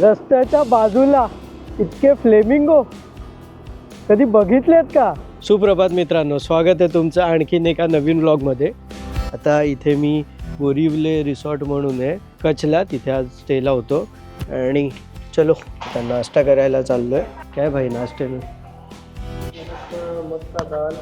रस्त्याच्या बाजूला इतके फ्लेमिंगो कधी बघितलेत का? सुप्रभात मित्रांनो स्वागत आहे तुमचं आणखीन एका नवीन ब्लॉगमध्ये आता इथे मी बोरिवले रिसॉर्ट म्हणून आहे कच्छला तिथे आज स्टेला होतो. आणि चलो आता नाश्ता करायला चाललो आहे काय भाई नाश्ते में दाल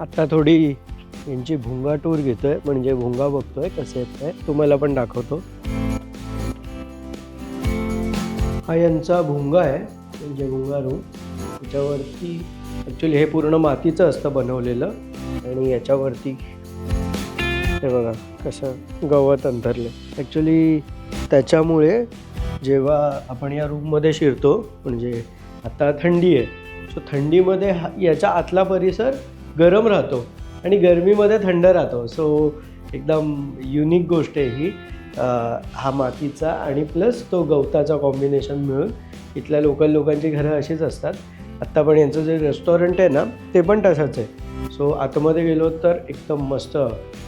आता थोडी यांची भुंगा टूर घेतोय म्हणजे भुंगा बघतोय कसे आहेत ते तुम्हाला पण दाखवतो. हा यांचा भुंगा आहे म्हणजे भुंगा रूम त्याच्यावरती ॲक्च्युली हे पूर्ण मातीचं असतं बनवलेलं आणि याच्यावरती हे बघा कसं गवत अंथरलं ॲक्च्युली त्याच्यामुळे जेव्हा आपण या रूममध्ये शिरतो म्हणजे आता थंडी आहे सो थंडीमध्ये हा याच्या आतला परिसर गरम राहतो. आणि गरमीमध्ये थंड राहतो. सो एकदम युनिक गोष्ट आहे ही. हा मातीचा आणि प्लस तो गवताचा कॉम्बिनेशन मिळून इथल्या लोकल लोकांची घरं अशीच असतात. आत्ता पण यांचं जे रेस्टॉरंट आहे ना ते पण तसंच आहे. सो आतमध्ये गेलो तर एकदम मस्त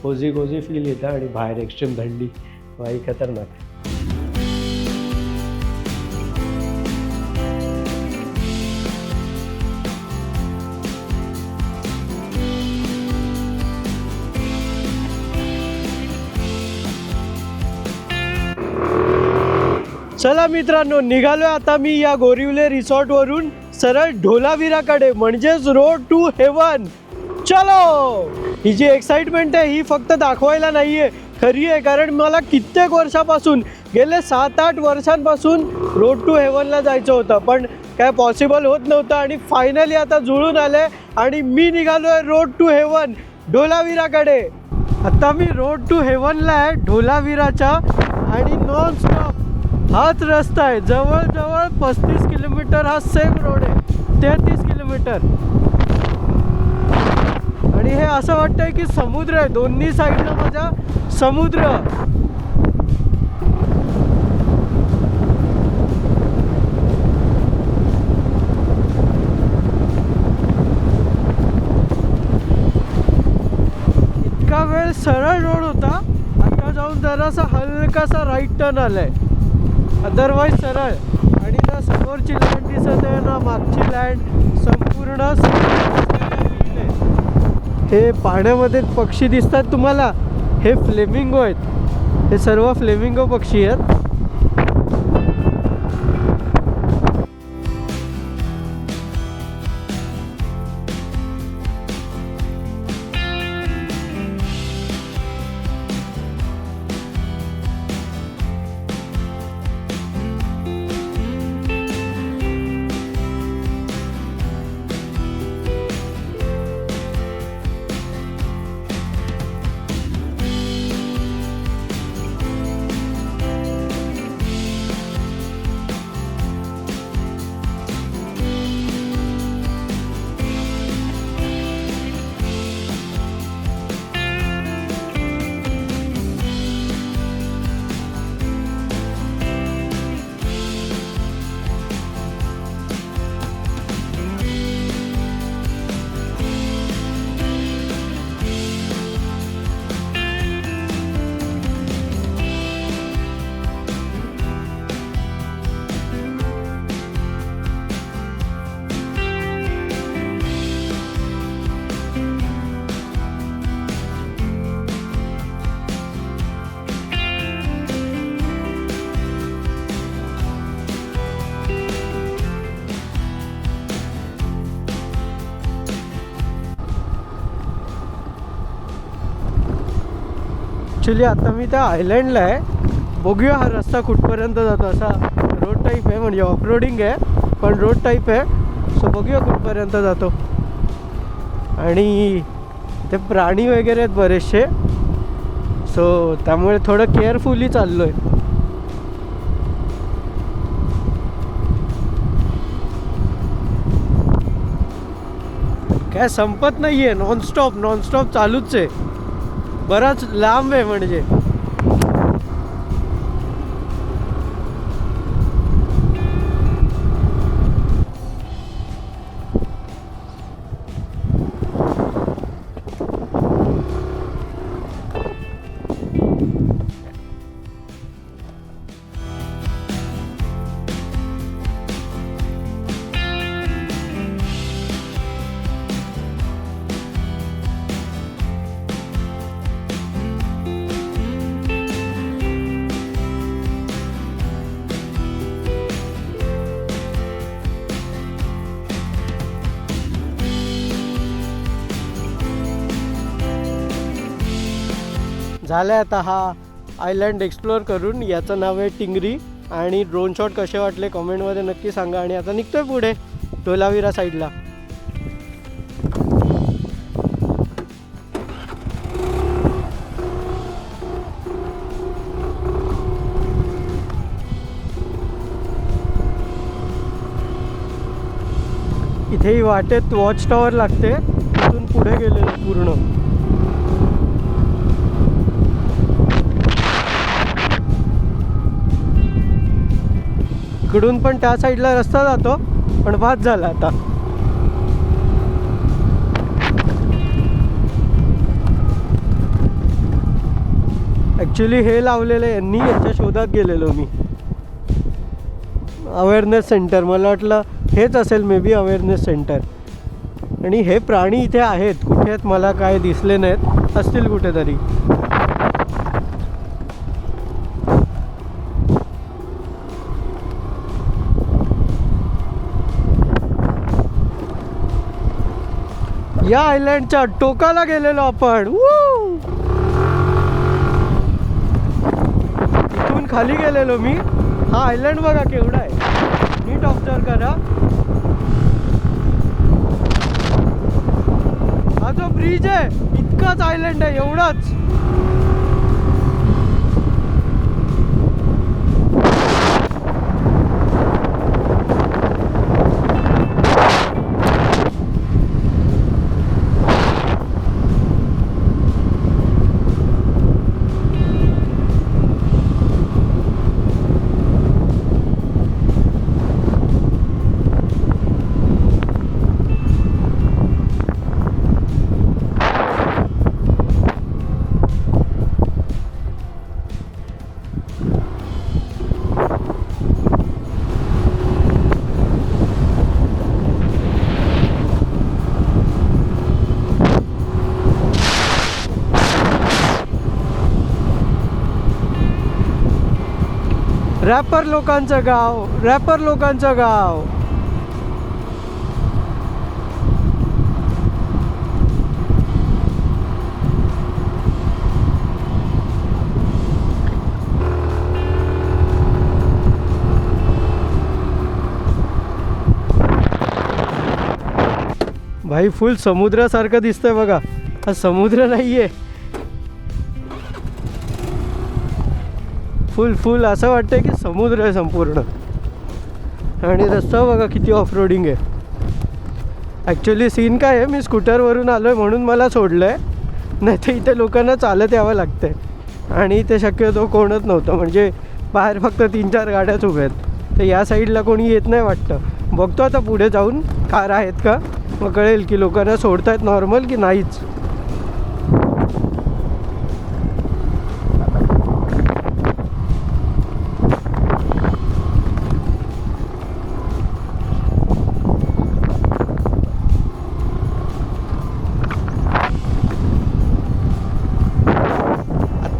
कोझी कोझी फील येतं आणि बाहेर एक्स्ट्रीम थंडी. वाई खतरनाक. चला मित्रांनो निघालोय आता मी या गोरिवले रिसॉर्टवरून सरळ ढोलावीराकडे म्हणजेच रोड टू हेवन चलो! ही जी एक्साइटमेंट आहे ही फक्त दाखवायला नाहीये. खरी आहे कारण मला कित्येक वर्षापासून गेले सात आठ वर्षांपासून रोड टू हेवनला जायचं होतं. पण काय पॉसिबल होत नव्हतं आणि फायनली आता जुळून आले आणि मी निघालोय रोड टू हेवन ढोलावीराकडे. आता मी रोड टू हेवनला आहे ढोलावीराच्या आणि नॉन स्टॉप हाच रस्ता आहे. जवळजवळ पस्तीस किलोमीटर हा सेम रोड आहे. तेहतीस किलोमीटर. आणि हे असं वाटतंय की समुद्र आहे. दोन्ही साईडला माझ्या समुद्र. इतका वेळ सरळ रोड होता. आता जाऊन जरासा हलकासा राईट टर्न आलाय. अदरवाईज सरळ. आणि ना समोरची लँड दिसत आहे ना मागची लँड संपूर्ण हे पाण्यामध्ये पक्षी दिसतात तुम्हाला. हे फ्लेमिंगो आहेत. हे सर्व फ्लेमिंगो पक्षी आहेत. ॲक्च्युली आता मी त्या आयलँडला आहे. बघूया हा रस्ता कुठपर्यंत जातो. असा रोड टाईप आहे म्हणजे ऑफरोडिंग आहे पण रोड टाईप आहे. सो बघूया कुठपर्यंत जातो. आणि ते प्राणी वगैरे आहेत बरेचसे. सो त्यामुळे थोडं केअरफुली चाललो आहे काय संपत नाही आहे नॉनस्टॉप नॉनस्टॉप चालूच आहे. बराच लांब आहे म्हणजे. झालं आहे आता हा आयलँड एक्सप्लोअर करून. याचं नाव आहे टिंगरी. आणि ड्रोन शॉट कसे वाटले कमेंटमध्ये नक्की सांगा. आणि आता निघतोय पुढे टोलावीरा साईडला इथेही वाटेत वॉच टॉवर लागते. तिथून पुढे गेलेलं पूर्ण. इकडून पण त्या साईडला रस्ता जातो पण बाद झाला आता. ॲक्च्युली हे लावलेलं यांनी याच्या शोधात गेलेलो मी. अवेअरनेस सेंटर मला वाटलं हेच असेल मे बी अवेअरनेस सेंटर आणि हे प्राणी इथे आहेत कुठे आहेत मला काय दिसले नाहीत असतील कुठेतरी. या आयलँडच्या टोकाला गेलेलो आपण. इथून खाली गेलेलो मी. हा आयलँड बघा केवढा आहे. नीट ऑब्झर्व करा. हा जो ब्रिज आहे इतकाच आयलँड आहे एवढाच. रॅपर लोकांचं गाव रॅपर लोकांचं गाव. भाई फुल समुद्रासारखं दिसतंय बघा. हा समुद्र नाहीये. फुल फुल असं वाटतं की समुद्र आहे संपूर्ण. आणि रस्ता बघा किती ऑफ रोडिंग आहे. ॲक्च्युली सीन काय आहे? मी स्कूटरवरून आलो आहे म्हणून मला सोडलं आहे नाही तर इथे लोकांना चालत यावं लागतंय. आणि इथे शक्यतो कोणच नव्हतं. म्हणजे बाहेर फक्त तीन चार गाड्याच उभ्या आहेत. तर या साईडला कोणी येत नाही वाटतं. बघतो आता पुढे जाऊन. कार आहेत का? मग कळेल की लोकांना सोडतायत नॉर्मल की नाहीच.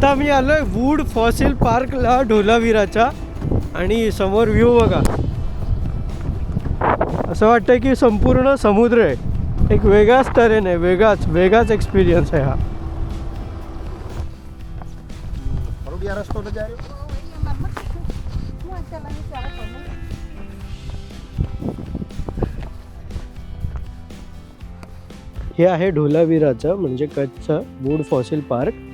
आता मी आलोय वूड फॉसिल पार्कला ढोलावीराच्या. आणि समोर व्ह्यू बघा. असं वाटतंय की संपूर्ण समुद्र आहे. एक वेगळाच तऱ्हेन आहे वेगळाच वेगळाच एक्सपिरियन्स आहे हा. हे आहे ढोलावीराचं म्हणजे कच्छचं वूड फॉसिल पार्क.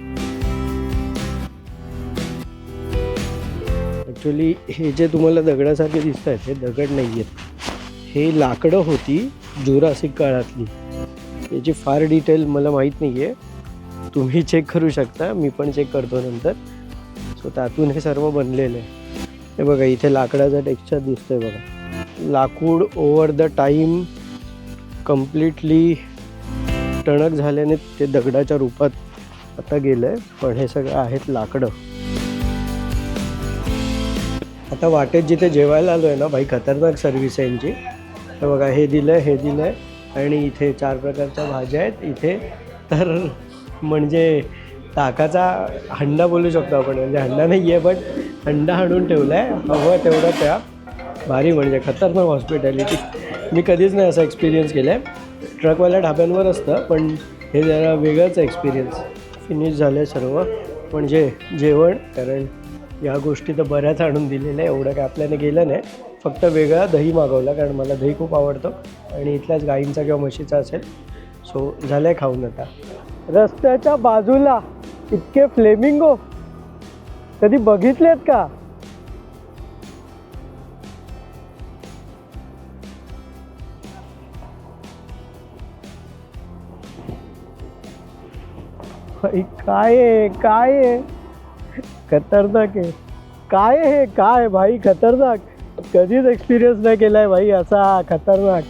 ॲक्च्युली हे जे तुम्हाला दगडासारखे दिसत आहेत हे दगड नाही आहेत हे लाकडं होती जुरासिक काळातली. याची फार डिटेल मला माहीत नाही आहे तुम्ही चेक करू शकता मी पण चेक करतो नंतर. सो त्यातून हे सर्व बनलेलं आहे. हे बघा इथे लाकडाचा टेक्स्चर दिसतोय बघा. लाकूड ओवर द टाईम कम्प्लिटली टणक झाल्याने ते दगडाच्या रूपात आता गेलं आहे पण हे सगळं आहेत लाकडं. आता वाटेत जिथे जेवायला आलो आहे ना भाई खतरनाक सर्विस आहे यांची. तर बघा हे दिलं आहे हे दिलं आहे आणि इथे चार प्रकारच्या भाज्या आहेत. इथे तर म्हणजे ताकाचा हंडा बोलू शकतो आपण. म्हणजे हंडा नाही आहे बट हंडा हाणून ठेवला आहे हवं तेवढं त्या. भारी म्हणजे खतरनाक हॉस्पिटॅलिटी मी कधीच नाही असा एक्सपिरियन्स केला आहे ट्रकवाल्या ढाब्यांवर असतं पण हे जरा वेगळंच एक्सपिरियन्स फिनिश झालं आहे सर्व. म्हणजे जेवण कारण या गोष्टी तर बऱ्याच आणून दिलेल्या आहे एवढं काय आपल्याने गेलं नाही. फक्त वेगळा दही मागवला कारण मला दही खूप आवडतं. आणि इथल्याच गाईंचा किंवा म्हशीचा असेल. सो झालं आहे खाऊन आता. रस्त्याच्या बाजूला इतके फ्लेमिंगो. कधी बघितलेत का? काय आहे काय आहे? खतरनाक आहे. काय हे? काय भाई? खतरनाक. कधीच एक्सपिरियन्स नाही केलाय भाई असा खतरनाक.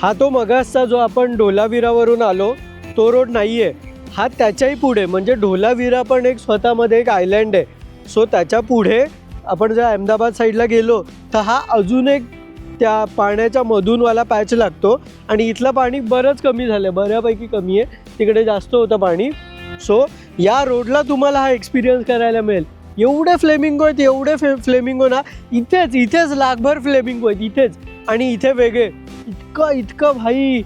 हा तो मगासचा जो आपण ढोलावीरावरून आलो तो रोड नाही आहे हा त्याच्याही पुढे म्हणजे ढोलावीरा पण एक स्वतःमध्ये एक आयलँड आहे. सो त्याच्या पुढे आपण जर अहमदाबाद साईडला गेलो तर हा अजून एक त्या पाण्याच्या मधूनवाला पॅच लागतो. आणि इथलं पाणी बरंच कमी झालं बऱ्यापैकी कमी आहे. तिकडे जास्त होतं पाणी. सो या रोडला तुम्हाला हा एक्सपिरियन्स करायला मिळेल. एवढे फ्लेमिंगो आहेत एवढे फे फ्लेमिंगो ना इथेच इथेच लाखभर फ्लेमिंगो आहेत इथेच. आणि इथे वेगळे. इतकं इतकं भाई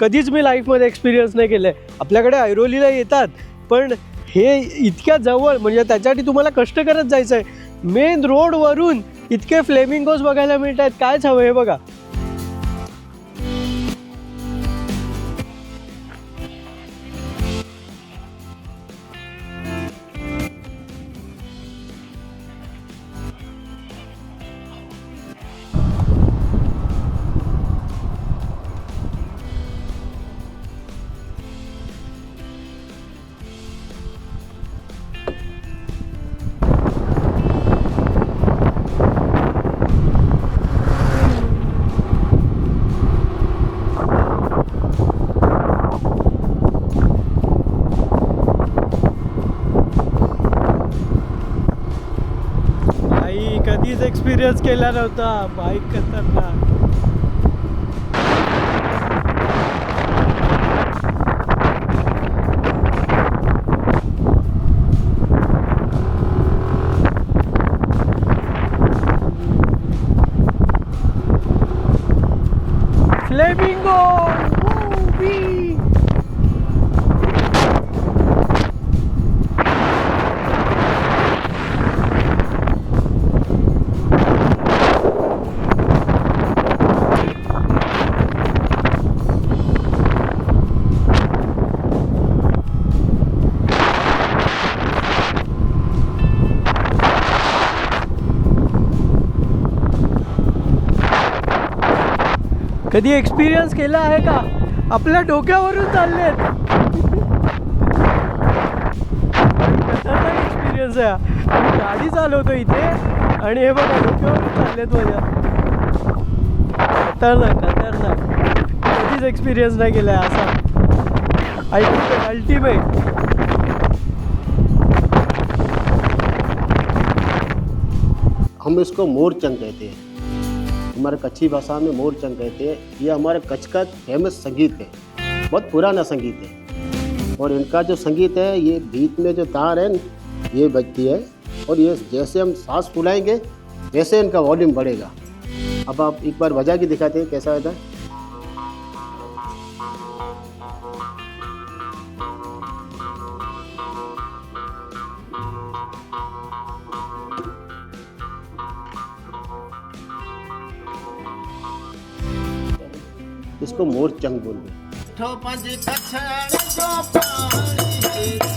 कधीच मी लाईफमध्ये एक्सपिरियन्स नाही केलं आहे आपल्याकडे ऐरोलीला येतात पण हे इतक्या जवळ म्हणजे त्याच्यासाठी तुम्हाला कष्ट करत जायचं आहे मेन रोडवरून इतके फ्लेमिंगोज बघायला मिळत आहेत कायच हवं हे बघा. कधीच एक्सपिरियन्स केला नव्हता. बाईक खतरनाक. कधी एक्सपिरियन्स केला आहे का? आपल्या डोक्यावरून चाललेत. एक्सपिरियन्स आहे आम्ही गाडी चालवतो इथे. आणि हे बघा डोक्यावरून चाललेत माझ्या. खतरनाक खतरनाक. कधीच एक्सपिरियन्स नाही केला आहे असा. अल्टिमेट अल्टिमेट हम इसको मोरचंग कहते हैं। हमारे कच्छी भाषा में मोरचंग कहते हैं ये हमारे कच्छ का फेमस संगीत है बहुत पुराना संगीत है। और इनका जो संगीत है ये बीच में जो तार है ये बजती है और ये जैसे हम सांस फुलाएंगे वैसे इनका वॉल्यूम बढ़ेगा। अब आप एक बार बजा के दिखाते हैं कैसा होता है? इसको मोरचंग बोलते हैं ठोपज कछड़ जो पाणी